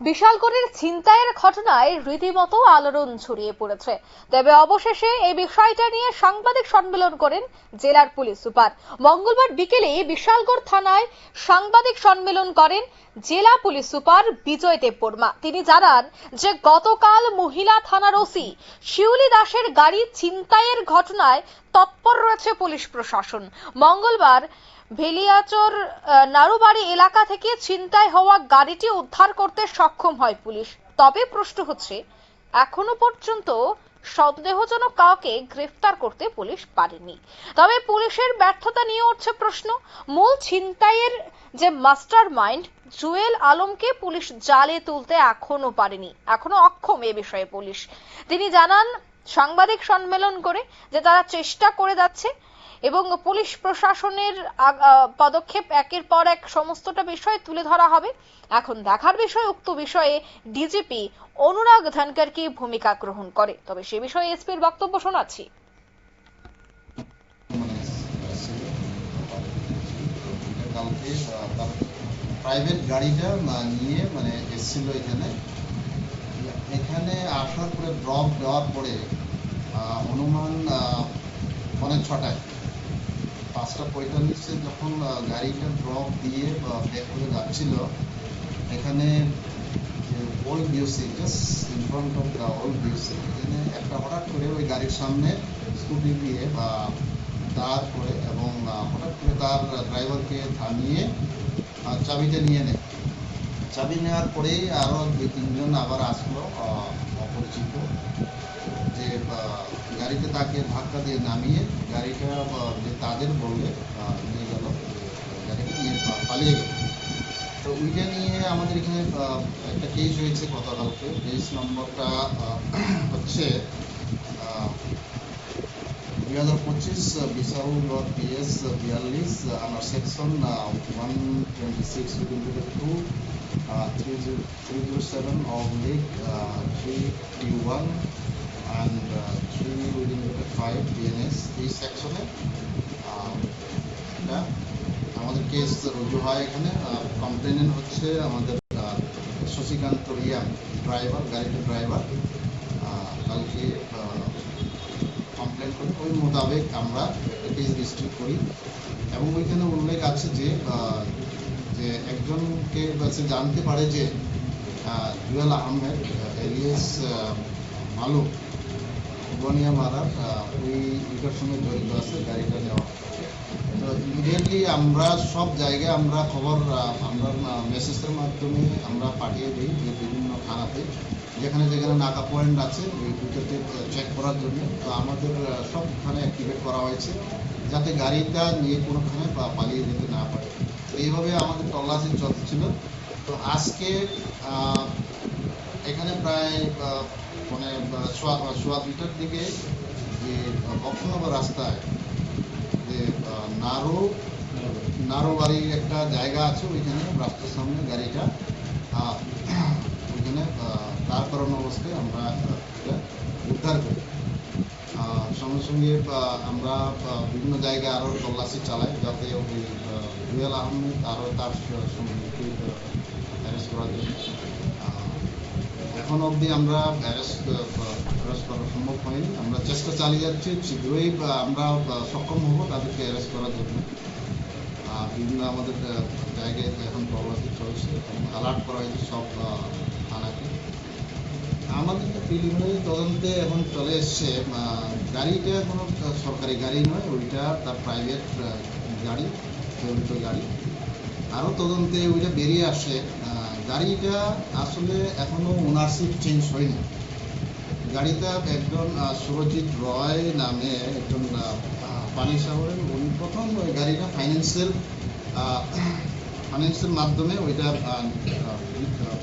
বিশালগড়ের ছিনতাইয়ের ঘটনায় রীতিমতো আলোড়ন ছড়িয়ে পড়েছে। তবে অবশেষে এই বিষয়টা নিয়ে সাংবাদিক সম্মেলন করেন জেলার পুলিশ সুপার। মঙ্গলবার বিকেলে বিশালগড় থানায় সাংবাদিক সম্মেলন করেন জেলা পুলিশ সুপার বিজয় দেববর্মা। তিনি জানান যে, গতকাল মহিলা থানার ওসি শিউলি দাসের গাড়ি ছিনতাইয়ের ঘটনায় তৎপর রয়েছে পুলিশ প্রশাসন। মঙ্গলবার ভেলিয়াচর নারুবাড়ি এলাকা থেকে ছিনতাই হওয়া গাড়িটি উদ্ধার করতে সক্ষম হয় পুলিশ। তবে প্রশ্ন হচ্ছে, এখনও পর্যন্ত সন্দেহজনক কাউকে গ্রেফতার করতে পুলিশ পারেনি। তবে পুলিশের ব্যর্থতা নিয়ে উঠছে প্রশ্ন। মূল ছিনতাইয়ের যে মাস্টার মাইন্ড জুয়েল আলমকে পুলিশ জালে তুলতে এখনও পারেনি। এখনও অক্ষম এ বিষয়ে পুলিশ। তিনি জানান, সাংবাদিক সম্মেলন করে যে তারা চেষ্টা করে যাচ্ছে এবং পুলিশ প্রশাসনের পদক্ষেপ একের পর এক সমস্তটা বিষয় তুলে ধরা হবে। এখন দেখার বিষয় উক্ত বিষয়ে ডিজিপি অনুরাগ ধনকর কি ভূমিকা গ্রহণ করে? তবে সে বিষয়ে এসপির বক্তব্য শোনাচ্ছি। প্রাইভেট গাড়িটা নিয়ে মানে এসেছিল এখানে। এখানে আসার পরে ড্রপ দেওয়ার পরে অনুমান আহ, ছটায়। পাঁচটা পঁয়তাল্লিশে যখন গাড়িটা ড্রপ দিয়ে ব্যাক করে যাচ্ছিল, এখানে old BOC just in front of the old BOC এখানে একটা হঠাৎ করে ওই গাড়ির সামনে স্কুটি দিয়ে, বা দাঁড় করে এবং হঠাৎ করে তার ড্রাইভারকে থামিয়ে চাবিটা নিয়ে নেয়। চাবি নেওয়ার পরেই আরও দুই তিনজন আবার আসলো অপরিচিত। গাড়িতে তাকে ধাক্কা দিয়ে নামিয়ে গাড়িটা যে তাদের বললে নিয়ে গেল গাড়িটা নিয়ে পালিয়ে গেল। তো ওইটা নিয়ে আমাদের এখানে একটা কেস হয়েছে গতকালকে। কেস নম্বরটা হচ্ছে দুই হাজার পঁচিশ বিশাল পিএস বিয়াল্লিশ আমার section one twenty six two three zero three zero seven of league three three one and three within five BNS এই সেকশনে এটা আমাদের কেস রুজু হয় এখানে কমপ্লেনেন্ট হচ্ছে আমাদের শশীকান্ত রিয়া ড্রাইভার গাড়িটির ড্রাইভার কালকে কমপ্লেন করি, ওই মোতাবেক আমরা কেস রেজিস্ট্রি করি। এবং ওইখানে উল্লেখ আছে যে যে একজনকে সে জানতে পারে যে জুয়েল আহমেদ এলিয়াস মালুক বনিয়া মারা ওই এটার সঙ্গে জড়িত আছে গাড়িটা নেওয়া। তো ইমিডিয়েটলি আমরা সব জায়গায় আমরা খবর আমরা মেসেজের মাধ্যমে আমরা পাঠিয়ে দিই যে বিভিন্ন থানাতে যেখানে যেখানে নাকা পয়েন্ট আছে ওই দুটোতে চেক করার জন্য। তো আমাদের আহ, সবখানে অ্যাক্টিভেট করা হয়েছে যাতে গাড়িটা নিয়ে কোনোখানে পালিয়ে যেতে না পারে। এইভাবে আমাদের তল্লাশি চলছিল। তো আজকে এখানে প্রায় মানে সোয়া দুইটার দিকে যে বক্সনগর রাস্তায় যে নারো নারো বাড়ির একটা জায়গা আছে, ওইখানে রাস্তার সামনে গাড়িটা ওইখানে দাঁড় করানো অবস্থায় আমরা উদ্ধার করি। সঙ্গে সঙ্গে আমরা বিভিন্ন জায়গায় আরও তল্লাশি চালাই, যাতে ওই জুয়েল আহমেদ আরও তার সঙ্গে অ্যারেস্ট করার জন্য। এখন অবধি আমরা অ্যারেস্ট অ্যারেস্ট করা সম্ভব হয়নি। আমরা চেষ্টা চালিয়ে যাচ্ছি, শীঘ্রই আমরা সক্ষম হব তাদেরকে অ্যারেস্ট করার জন্য। বিভিন্ন আমাদের জায়গায় এখন তল্লাশি চলছে অ্যালার্ট করা হয়েছে সব থানাকে। আমাদের প্রিলিমিনারি তদন্তে এখন চলে এসছে গাড়িটা কোনো সরকারি গাড়ি নয়, ওইটা তার প্রাইভেট গাড়ি চলিত গাড়ি। আরও তদন্তে ওইটা বেরিয়ে আসে গাড়িটা আসলে এখনও ওনারশিপ চেঞ্জ হয়নি। গাড়িটা একজন সুরজিৎ রয় নামে একজন পানি সাগরের, উনি প্রথম ওই গাড়িটা ফাইন্যান্সিয়াল ফাইন্যান্সের মাধ্যমে ওইটা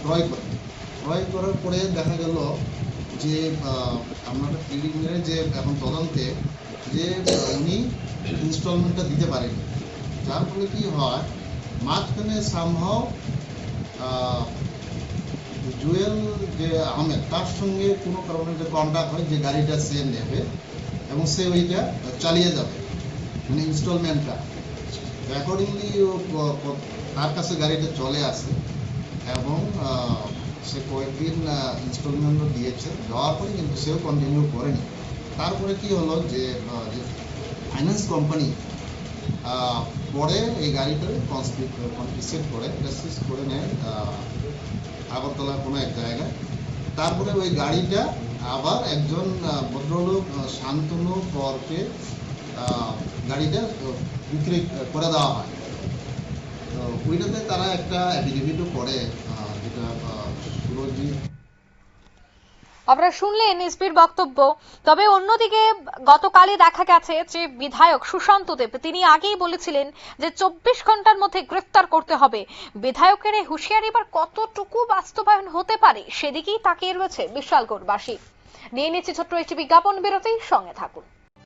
ক্রয় করে। ক্রয় করার পরে দেখা গেল যে আমরা প্রিলিমিনারি যে এখন তদন্তে যে উনি ইনস্টলমেন্টটা দিতে পারেনি যার ফলে কি হয়, মাঝখানে সামহাও জুয়েল যে আহমেদ, তার সঙ্গে কোনো কারণে যে কন্ট্যাক্ট হয়, যে গাড়িটা সে নেবে এবং সে ওইটা চালিয়ে যাবে মানে ইনস্টলমেন্টটা অ্যাকর্ডিংলি তার কাছে গাড়িটা চলে আসে এবং সে কয়েকদিন ইনস্টলমেন্টও দিয়েছে, দেওয়ার পরে কিন্তু সেও কন্টিনিউ করেনি। তারপরে কি হলো যে যে ফাইন্যান্স কোম্পানি পরে এই গাড়িটাকে কনফিসেট করে রেসিস করে নেয় আগরতলার কোনো এক জায়গায়। তারপরে ওই গাড়িটা আবার একজন ভদ্রলোক শান্তনু করকে গাড়িটা বিক্রি করে দেওয়া হয়। তো ওইটাতে তারা একটা অ্যাফিডেভিটও করে আপনারা শুনলেন এসপির বক্তব্য। তবে অন্যদিকে গতকালই দেখা গেছে যে বিধায়ক সুশান্ত দেব, তিনি আগেই বলেছিলেন যে চব্বিশ ঘণ্টার মধ্যে গ্রেফতার করতে হবে। বিধায়কের এই হুঁশিয়ারি এবার কতটুকু বাস্তবায়ন হতে পারে সেদিকেই তাকিয়ে রয়েছে বিশালগড়বাসী। নিয়ে নিচ্ছে ছোট্ট একটি বিজ্ঞাপন, বিরতির সঙ্গে থাকুন।